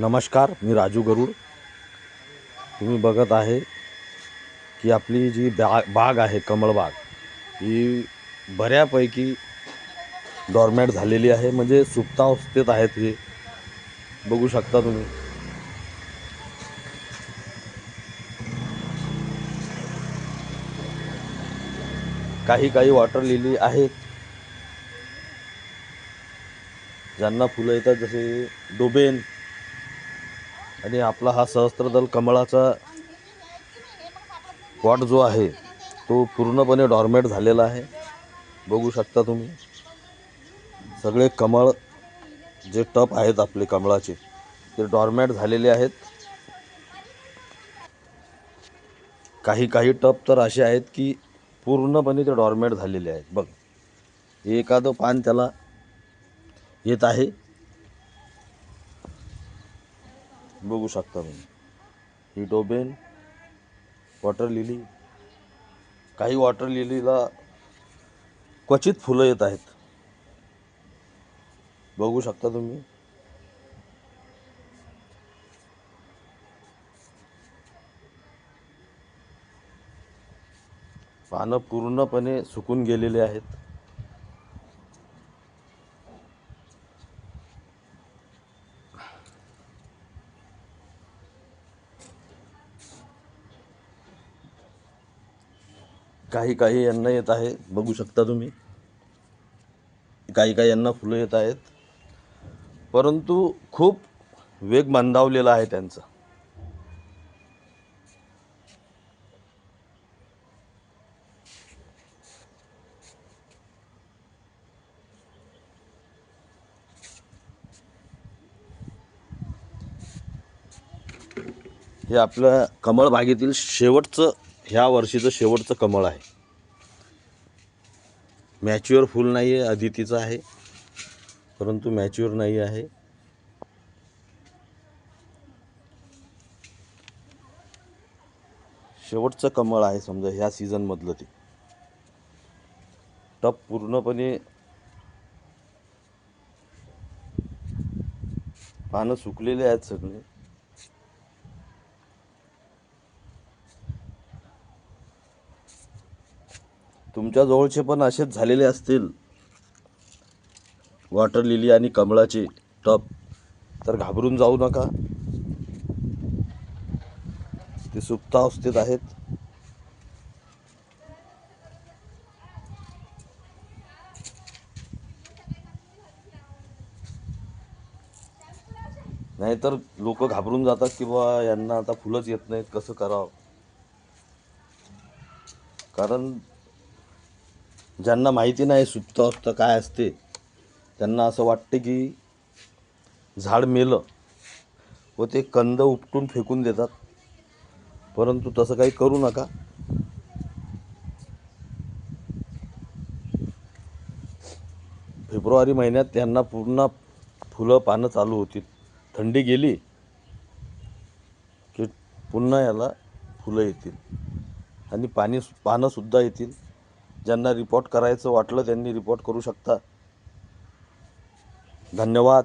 नमस्कार मी राजू गरुड. तुम्ही बघत आहे की आपली जी बा बाग आहे कमळबाग ही बऱ्यापैकी डॉर्मॅट झालेली आहे. म्हणजे सुप्तावस्थेत आहेत हे. बघू शकता तुम्ही. काही काही वॉटर लिली आहेत. ज्यांना फुलं येतात जसे डोबेन आणि आपला हा सहस्त्रदल कमळाचा पॉट जो आहे तो पूर्णपणे डॉर्मेट झालेला आहे. बघू शकता तुम्ही. सगळे कमळ जे टप आहेत आपले कमळाचे ते डॉर्मेट झालेले आहेत. काही काही टप तर असे आहेत की पूर्णपणे ते डॉर्मेट झालेले आहेत. बघ एखादं पान त्याला येत आहे. बघू शकता तुम्ही. ही डोबेन वॉटर लिली काही वॉटर लिलीला क्वचित फुलं येत आहेत. बघू शकता तुम्ही. पानं पूर्णपणे सुकून गेलेले आहेत. काही काही यांना येत आहे. बघू शकता तुम्ही. काही काही यांना फुलं येत आहेत. परंतु खूप वेग मंदावलेला आहे त्यांचा. हे आपल्या कमळबागेतील शेवटचं ह्या वर्षीचं शेवटचं कमळ आहे. मॅच्युअर फुल नाही आहे अदितीचं आहे. परंतु मॅच्युअर नाही आहे. शेवटचं कमळ आहे समजा ह्या सीझनमधलं ते. टप पूर्णपणे पानं सुकलेले आहेत सगळे. तुमच्या जवळचे पण असेच झालेले असतील. वॉटर लिली आणि कमळाचे टप तर घाबरून जाऊ नका. ते सुप्तावस्थेत आहेत. नाहीतर लोक घाबरून जातात की यांना आता फुलंच येत नाहीत कसं करावं? कारण ज्यांना माहिती नाही सुप्त सुप्तावस्था काय असते त्यांना असं वाटते की झाड मेलं व ते कंद उपटून फेकून देतात. परंतु तसं काही करू नका. फेब्रुवारी महिन्यात त्यांना पूर्ण फुलं पानं चालू होतील. थंडी गेली की पुन्हा याला फुलं येतील. आणि पाणी पानंसुद्धा येतील. ज्यांना रिपोर्ट करायचं वाटलं त्यांनी रिपोर्ट करू शकता. धन्यवाद.